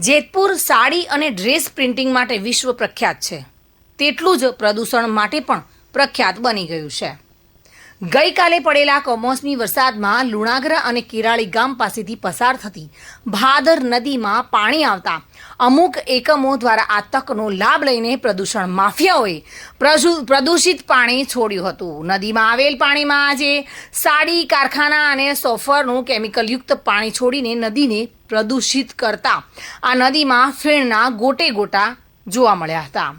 જેતપુર સાડી અને dress printing માટે વિશ્વ પ્રખ્યાત છે. તેટલું જ પ્રદૂષણ માટે પણ પ્રખ્યાત બની ગયું છે. ગઈકાલે પડેલા કમોસમી વરસાદમાં લુણાગરા અને કેરાળી ગામ પાસેથી પસાર થતી ભાદર નદીમાં પાણી આવતા અમુક એકમો દ્વારા આ તકનો લાભ લઈને પ્રદૂષણ માફિયાઓએ પ્રદૂષિત પાણી છોડ્યું હતું. નદીમાં આવેલ પાણીમાં આજે સાડી, કારખાના અને સોફરનું કેમિકલયુક્ત પાણી છોડીને નદીને પ્રદૂષિત કરતા આ નદીમાં ફીણના ગોટે ગોટા જોવા મળ્યા હતા.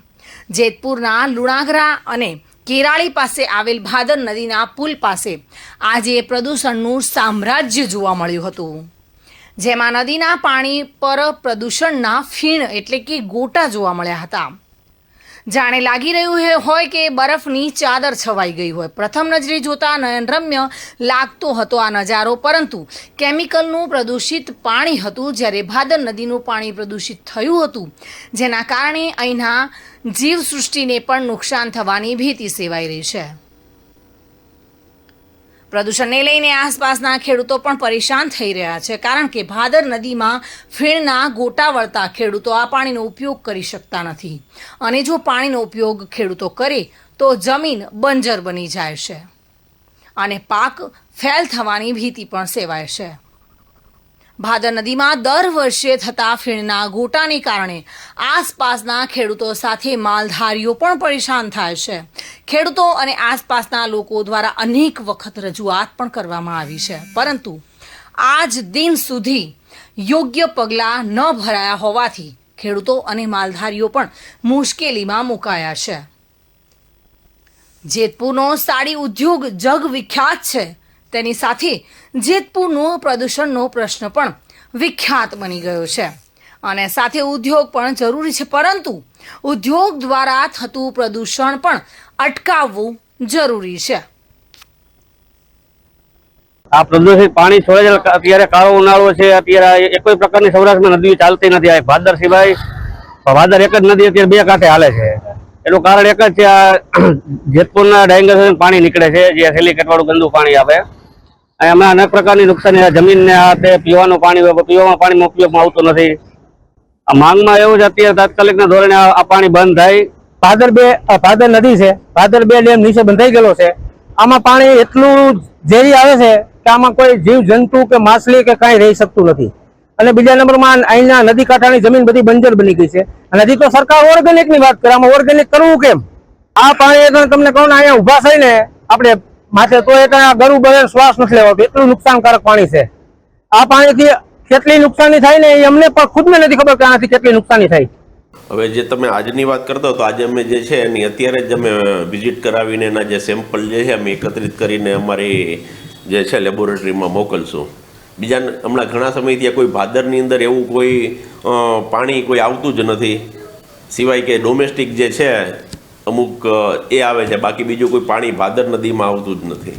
જેતપુરના લુણાગરા અને કેરાળી પાસે આવેલ ભાદર નદીના પુલ પાસે આજે પ્રદૂષણનું સામ્રાજ્ય જોવા મળ્યું હતું. જેમાં નદીના પાણી પર પ્રદૂષણના ફીણ એટલે કે ગોટા જોવા મળ્યા હતા. જાણે લાગી રહ્યું હોય કે બરફની ચાદર છવાઈ ગઈ હોય. પ્રથમ નજરે જોતા નયનરમ્ય લાગતો હતો આ નજારો, પરંતુ કેમિકલનું પ્રદૂષિત પાણી હતું જ્યારે ભાદર નદીનું પાણી પ્રદૂષિત થયું હતું, જેના કારણે અહીંના જીવસૃષ્ટિને પણ નુકસાન થવાની ભીતિ સેવાઈ રહી છે. પ્રદૂષણને લઈને આસપાસના ખેડૂતો પણ પરેશાન થઈ રહ્યા છે, કારણ કે ભાદર નદીમાં ફીણના ગોટા વળતા ખેડૂતો આ પાણીનો ઉપયોગ કરી શકતા નથી. અને જો પાણીનો ઉપયોગ ખેડૂતો કરે, તો જમીન બંજર બની જાય છે. અને પાક ફેલ થવાની ભીતિ પણ સેવાય છે. ભાદર નદીમાં દર વર્ષે થતા ફીણના ગોટાને કારણે આસપાસના ખેડૂતો સાથે માલધારીઓ પણ પરેશાન થાય છે. ખેડૂતો અને આસપાસના લોકો દ્વારા અનેક વખત રજૂઆત પણ કરવામાં આવી છે. પરંતુ આજ દિન સુધી યોગ્ય પગલાં ન ભરાયા હોવાથી ખેડૂતો અને માલધારીઓ પણ મુશ્કેલીમાં મુકાયા છે. જેતપુરનો સાડી ઉદ્યોગ જગવિખ્યાત છે. તેની સાથે જેતપુરનો પ્રદૂષણનો પ્રશ્ન પણ વિખ્યાત બની ગયો છે. અને સાથે ઉદ્યોગ પણ જરૂરી છે, પરંતુ ઉદ્યોગ દ્વારા થતું પ્રદૂષણ પણ અટકાવવું જરૂરી છે. આ પ્રદૂષિત પાણી છોડે અત્યારે કાળો ઉનાળો છે, અત્યારે કોઈ પ્રકારની સૌરાષ્ટ્રમાં નદીઓ ચાલતી નથી, આ ભાદર સિવાય ભાદર એક જ નદી અત્યારે બે કાંઠે હાલે છે. એનું કારણ એક જ છે, આ જેતપુરના ડાયંગર પાણી નીકળે છે, જે સિલિકેટ વાળું ગંદુ પાણી આવે એમાં અનેક પ્રકારની નુકસાની. જમીનને આ તે પીવાનું પાણી, પીવામાં પાણી ઉપયોગમાં આવતું નથી. આ માંગમાં એવું જ અત્યારે તાત્કાલિકના ધોરણે આ પાણી બંધ થાય. ભાદર બે ભાદર નદી છે. ભાદર બે ડેમ નીચે બંધાઈ ગયેલો છે. આમાં પાણી એટલું ઝેરી આવે છે કે આમાં કોઈ જીવ જંતુ કે માછલી કે કાંઈ રહી શકતું નથી. અને બીજા નંબરમાં અહીંના નદી કાંઠાની જમીન બધી બંજર બની ગઈ છે. અને હજી તો સરકાર ઓર્ગેનિકની વાત કરે. આમાં ઓર્ગેનિક કરવું કેમ? આ પાણી તમને કહું ને, અહીંયા ઊભા થઈને આપણે માથે તો આ ગરુ બળે શ્વાસ નથી લેવાતો એટલું નુકસાનકારક પાણી છે. આ પાણીથી કેટલી નુકસાની થાય ને એ અમને પણ ખુદને નથી ખબર કે આનાથી કેટલી નુકસાની થાય. હવે જે તમે આજની વાત કરતા તો આજે અમે જે છે એની અત્યારે જ અમે વિઝિટ કરાવીને એના જે સેમ્પલ જે છે અમે એકત્રિત કરીને અમારી જે છે લેબોરેટરીમાં મોકલશું. બીજા હમણાં ઘણા સમયથી કોઈ ભાદરની અંદર એવું કોઈ પાણી કોઈ આવતું જ નથી. સિવાય કે ડોમેસ્ટિક જે છે અમુક એ આવે છે બાકી બીજું કોઈ પાણી ભાદર નદીમાં આવતું જ નથી.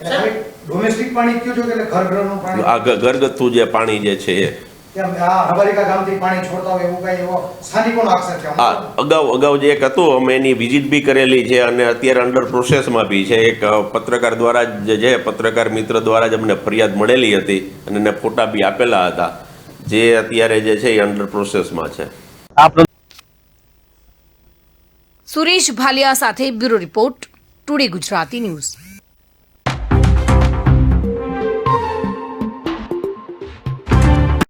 એટલે ડોમેસ્ટિક પાણી કયું છો કે એટલે ઘર ઘરનું પાણી? આ ઘરગથ્થુ જે પાણી જે છે એ. કેમ આ હબારિકા ગામથી પાણી છોડતા હોય એવું કઈ એવો સ્થાનિકોનો આક્ષેપ છે? આ અગાઉ અગાઉ જે એક હતું અમે એની વિઝિટ બી કરેલી છે અને અત્યારે અંડર પ્રોસેસમાં બી છે. એક પત્રકાર દ્વારા જ જે પત્રકાર મિત્ર દ્વારા જ અમને ફરિયાદ મળેલી હતી અને એને ફોટા બી આપેલા હતા. જે અત્યારે જે છે એ અંડર પ્રોસેસમાં છે. આ સુરેશ ભાલિયા સાથે bureau report today Gujarati news.